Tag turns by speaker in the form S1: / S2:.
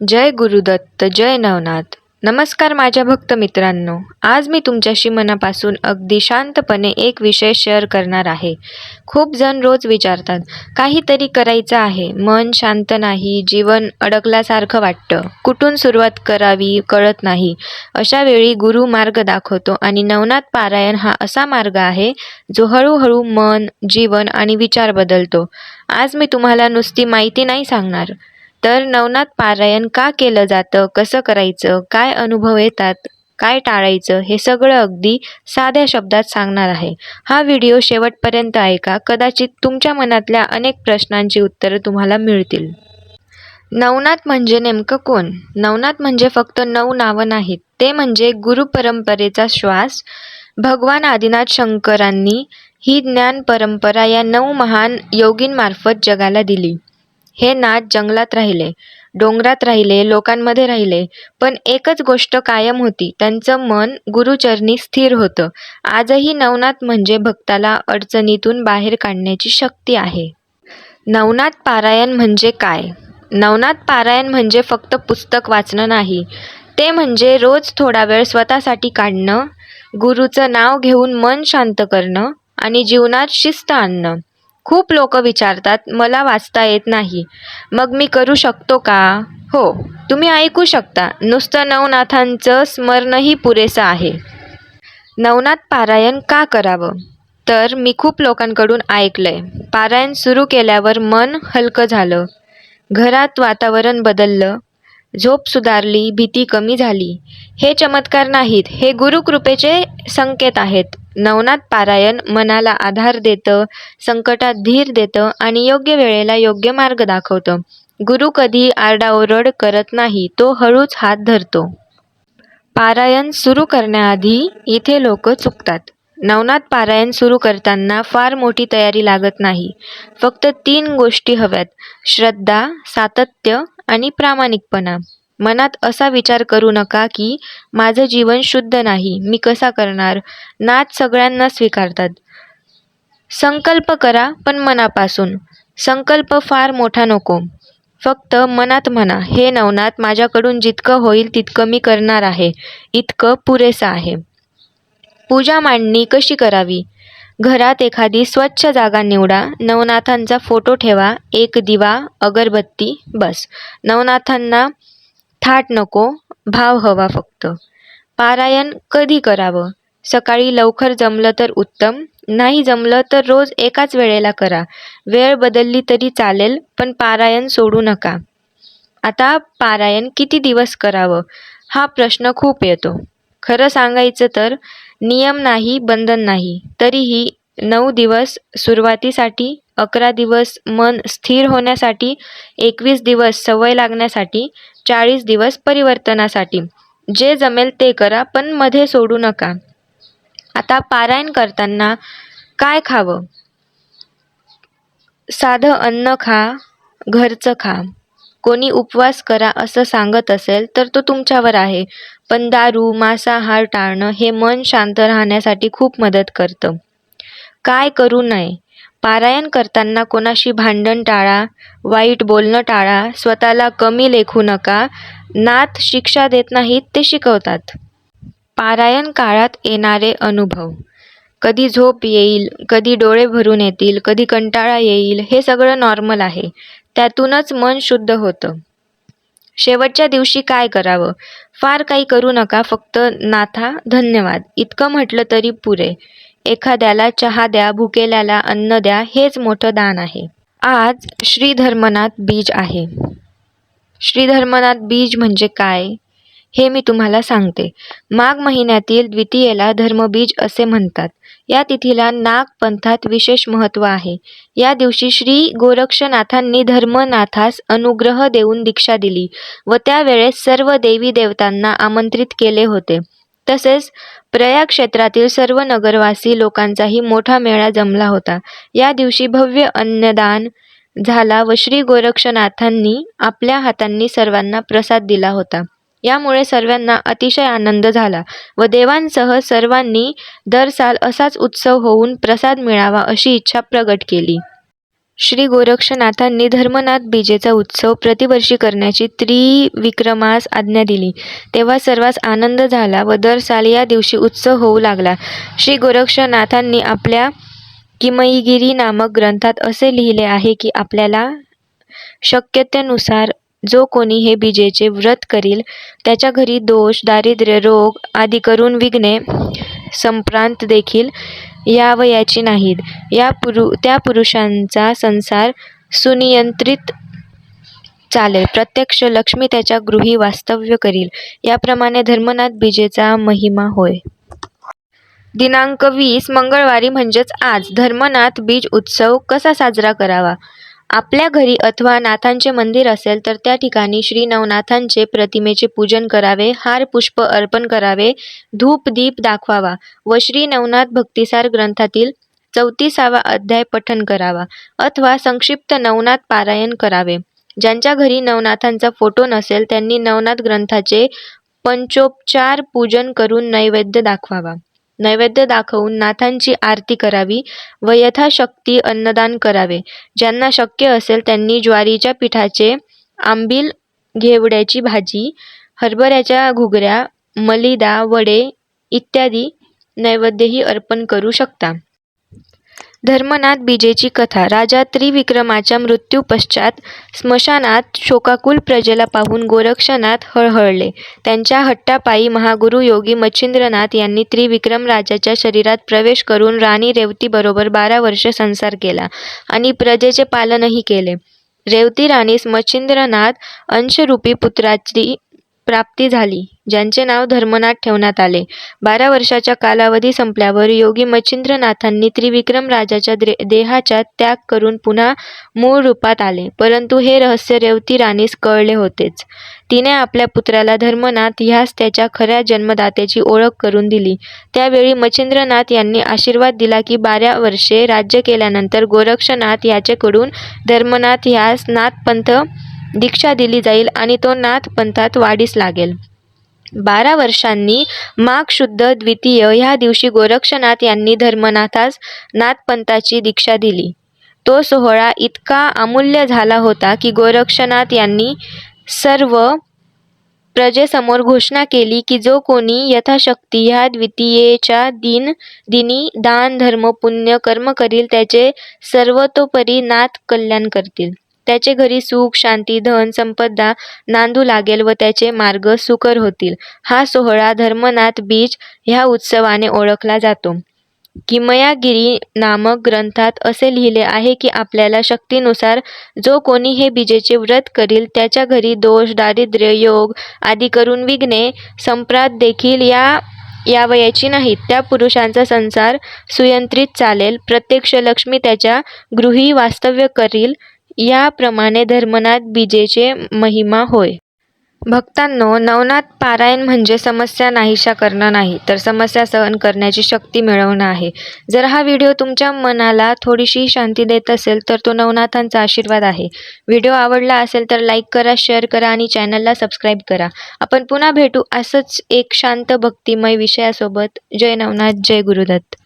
S1: जय गुरुदत्त जय नवनाथ. नमस्कार माझ्या भक्त मित्रांनो. आज मी तुमच्याशी मनापासून अगदी शांतपणे एक विषय शेअर करणार आहे. खूप जण रोज विचारतात काहीतरी करायचं आहे. मन शांत नाही जीवन अडकल्यासारखं वाटतं. कुठून सुरुवात करावी कळत नाही. अशा वेळी गुरु मार्ग दाखवतो आणि नवनाथ पारायण हा असा मार्ग आहे जो हळूहळू मन जीवन आणि विचार बदलतो. आज मी तुम्हाला नुसती माहिती नाही सांगणार. तर नवनाथ पारायण का केलं जातं? कसं करायचं? काय अनुभव येतात? काय टाळायचं? हे सगळं अगदी साध्या शब्दात सांगणार आहे. हा व्हिडिओ शेवटपर्यंत ऐका. कदाचित तुमच्या मनातल्या अनेक प्रश्नांची उत्तरं तुम्हाला मिळतील. नवनाथ म्हणजे नेमकं कोण? नवनाथ म्हणजे फक्त नऊ नावं नाहीत. ते म्हणजे गुरुपरंपरेचा श्वास. भगवान आदिनाथ शंकरांनी ही ज्ञान परंपरा या नऊ महान योगींमार्फत जगाला दिली. हे नाथ जंगलात राहिले डोंगरात राहिले लोकांमध्ये राहिले. पण एकच गोष्ट कायम होती त्यांचं मन गुरुचरणी स्थिर होतं. आजही नवनाथ म्हणजे भक्ताला अडचणीतून बाहेर काढण्याची शक्ती आहे. नवनाथ पारायण म्हणजे काय? नवनाथ पारायण म्हणजे फक्त पुस्तक वाचणं नाही. ते म्हणजे रोज थोडा वेळ स्वतःसाठी काढणं गुरुचं नाव घेऊन मन शांत करणं आणि जीवनात शिस्त आणणं. खूप लोक विचारतात मला वाचता येत नाही मग मी करू शकतो का? हो तुम्ही ऐकू शकता. नुसतं नवनाथांचं स्मरणही पुरेसं आहे. नवनाथ पारायण का करावं? तर मी खूप लोकांकडून ऐकलंय. पारायण सुरू केल्यावर मन हलकं झालं. घरात वातावरण बदललं. झोप सुधारली भीती कमी झाली. हे चमत्कार नाहीत हे गुरुकृपेचे संकेत आहेत. नवनाथ पारायण मनाला आधार देतं संकटात धीर देतं आणि योग्य वेळेला योग्य मार्ग दाखवतं. गुरु कधी आरडाओरड करत नाही तो हळूच हात धरतो. पारायण सुरू करण्याआधी इथे लोक चुकतात. नवनाथ पारायण सुरू करताना फार मोठी तयारी लागत नाही. फक्त तीन गोष्टी हव्यात. श्रद्धा सातत्य आणि प्रामाणिकपणा. मनात असा विचार करू नका की माझं जीवन शुद्ध नाही मी कसा करणार? नाच सगळ्यांना स्वीकारतात. संकल्प करा पण मनापासून. संकल्प फार मोठा नको. फक्त मनात म्हणा हे नवनाथ माझ्याकडून जितकं होईल तितकं मी करणार आहे. इतकं पुरेसं आहे. पूजा मांडणी कशी करावी? घरात एखादी स्वच्छ जागा निवडा. नवनाथांचा फोटो ठेवा. एक दिवा अगरबत्ती बस. नवनाथांना थाट नको भाव हवा फक्त. पारायण कधी करावं? सकाळी लवकर जमलं तर उत्तम नाही जमलं तर रोज एकाच वेळेला करा. वेळ बदलली तरी चालेल पण पारायण सोडू नका. आता पारायण किती दिवस करावं? हा प्रश्न खूप येतो. खरं सांगायचं तर नियम नाही बंधन नाही. तरीही नऊ दिवस सुरुवातीसाठी अकरा दिवस मन स्थिर होण्यासाठी एकवीस दिवस सवय लागण्यासाठी चाळीस दिवस परिवर्तनासाठी. जे जमेल ते करा पण मध्ये सोडू नका. आता पारायण करताना काय खावं? साधं अन्न खा घरचं खा. कोणी उपवास करा असं सांगत असेल तर तो तुमच्यावर आहे. पण दारू मांसाहार टाळणं हे मन शांत राहण्यासाठी खूप मदत करतं. काय करू नये? पारायण करताना कोणाशी भांडण टाळा वाईट बोलणं टाळा स्वतःला कमी लेखू नका नाथ शिक्षा देत नाहीत ते शिकवतात. पारायण काळात येणारे अनुभव. कधी झोप येईल कधी डोळे भरून येतील कधी कंटाळा येईल हे सगळं नॉर्मल आहे. त्यातूनच मन शुद्ध होतं. शेवटच्या दिवशी काय करावं? फार काही करू नका फक्त नाथा धन्यवाद. इतकं म्हटलं तरी पुरे. एखाद्याला चहा द्या भुकेल्याला अन्न द्या हेच मोठं दान आहे. आज श्रीधर्मनाथ बीज आहे. श्रीधर्मनाथ बीज म्हणजे काय? हे मी तुम्हाला सांगते. माघ महिन्यातील द्वितीयेला धर्मबीज असे म्हणतात. या तिथीला नाग पंथात विशेष महत्त्व आहे. या दिवशी श्री गोरक्षनाथांनी धर्मनाथास अनुग्रह देऊन दीक्षा दिली व त्यावेळेस सर्व देवी देवतांना आमंत्रित केले होते. तसेच प्रयाग क्षेत्रातील सर्व नगरवासी लोकांचाही मोठा मेळा जमला होता. या दिवशी भव्य अन्नदान झाला व श्री गोरक्षनाथांनी आपल्या हातांनी सर्वांना प्रसाद दिला होता. यामुळे सर्वांना अतिशय आनंद झाला व देवांसह सर्वांनी दर साल असाच उत्सव होऊन प्रसाद मिळावा अशी इच्छा प्रगट केली. श्री गोरक्षनाथांनी धर्मनाथ बीजेचा उत्सव प्रतिवर्षी करण्याची त्रिविक्रमास आज्ञा दिली. तेव्हा सर्वांस आनंद झाला व दर साल या दिवशी उत्सव होऊ लागला. श्री गोरक्षनाथांनी आपल्या किमईगिरी नामक ग्रंथात असे लिहिले आहे की आपल्याला शक्यतेनुसार जो कोणी हे बीजेचे व्रत करील त्याच्या घरी दोष दारिद्र्य रोग आदी करून विघ्ने संप्रांत देखील यावयाची नाहीत. या पुरु त्या पुरुषांचा संसार सुनियंत्रित चालेल. प्रत्यक्ष लक्ष्मी त्याच्या गृही वास्तव्य करील. याप्रमाणे धर्मनाथ बीजेचा महिमा होय. दिनांक वीस मंगळवारी म्हणजेच आज. धर्मनाथ बीज उत्सव कसा साजरा करावा? आपल्या घरी अथवा नाथांचे मंदिर असेल तर त्या ठिकाणी श्री नवनाथांचे प्रतिमेचे पूजन करावे हार पुष्प अर्पण करावे धूप दीप दाखवावा व श्री नवनाथ भक्तिसार ग्रंथातील चौतीसावा अध्याय पठन करावा अथवा संक्षिप्त नवनाथ पारायण करावे. ज्यांच्या घरी नवनाथांचा फोटो नसेल त्यांनी नवनाथ ग्रंथाचे पंचोपचार पूजन करून नैवेद्य दाखवावा. नैवेद्य दाखवून नाथांची आरती करावी व यथाशक्ती अन्नदान करावे. ज्यांना शक्य असेल त्यांनी ज्वारीच्या पिठाचे आंबील घेवड्याची भाजी हरभऱ्याच्या घुगऱ्या मलिदा वडे इत्यादी नैवेद्यही अर्पण करू शकता. धर्मनाथ बीजेची कथा राजा त्रिविक्रमाच्या मृत्यूपश्चात स्मशानात शोकाकुल प्रजेला पाहून गोरक्षनाथ हळहळले. त्यांच्या हट्टापायी महागुरु योगी मच्छिंद्रनाथ यांनी त्रिविक्रम राजाच्या शरीरात प्रवेश करून राणी रेवतीबरोबर बारा वर्षे संसार केला आणि प्रजेचे पालनही केले. रेवती राणीस मच्छिंद्रनाथ अंशरूपी पुत्राची प्राप्ती झाली ज्यांचे नाव धर्मनाथ ठेवण्यात आले. बारा वर्षाच्या कालावधी संपल्यावर योगी मच्छिंद्रनाथांनी त्रिविक्रम राजाच्या द्रे देहाचा त्याग करून पुन्हा मूळ रूपात आले. परंतु हे रहस्य रेवती राणीस कळले होतेच. तिने आपल्या पुत्राला धर्मनाथ ह्यास त्याच्या खऱ्या जन्मदात्याची ओळख करून दिली. त्यावेळी मच्छिंद्रनाथ यांनी आशीर्वाद दिला की बारा वर्षे राज्य केल्यानंतर गोरक्षनाथ याचेकडून धर्मनाथ ह्यास नाथपंथ दीक्षा दिली जाईल आणि तो नाथपंथात वाढीस लागेल. बारा वर्षांनी माघ शुद्ध द्वितीय ह्या दिवशी गोरक्षनाथ यांनी धर्मनाथास नाथपंथाची दीक्षा दिली. तो सोहळा इतका अमूल्य झाला होता की गोरक्षनाथ यांनी सर्व प्रजेसमोर घोषणा केली की जो कोणी यथाशक्ती ह्या द्वितीयेच्या दिन दिनी दान धर्म पुण्य कर्म करील त्याचे सर्वतोपरी नाथ कल्याण करतील. त्याचे घरी सुख शांती धन संपदा नांदू लागेल व त्याचे मार्ग सुकर होतील. हा सोहळा धर्मनाथ बीज ह्या उत्सवाने ओळखला जातो. किमयागिरी नामक ग्रंथात असे लिहिले आहे की आपल्याला शक्तीनुसार जो कोणी हे बीजेचे व्रत करील त्याच्या घरी दोष दारिद्र्य योग आदी करून विघ्ने संप्रात देखील या यावयाची नाहीत त्या पुरुषांचा संसार सुयंत्रित चालेल. प्रत्यक्ष लक्ष्मी त्याच्या गृही वास्तव्य करील. याप्रमाणे धर्मनाथ बीजेचे महिमा होय. भक्तांनो नवनाथ पारायण म्हणजे समस्या नाहीशा करणं नाही तर समस्या सहन करण्याची शक्ती मिळवणं आहे. जर हा व्हिडिओ तुमच्या मनाला थोडीशी शांती देत असेल तर तो नवनाथांचा आशीर्वाद आहे. व्हिडिओ आवडला असेल तर लाईक करा शेअर करा आणि चॅनलला सबस्क्राईब करा. आपण पुन्हा भेटू असंच एक शांत भक्तिमय विषयासोबत. जय नवनाथ जय गुरुदत्त.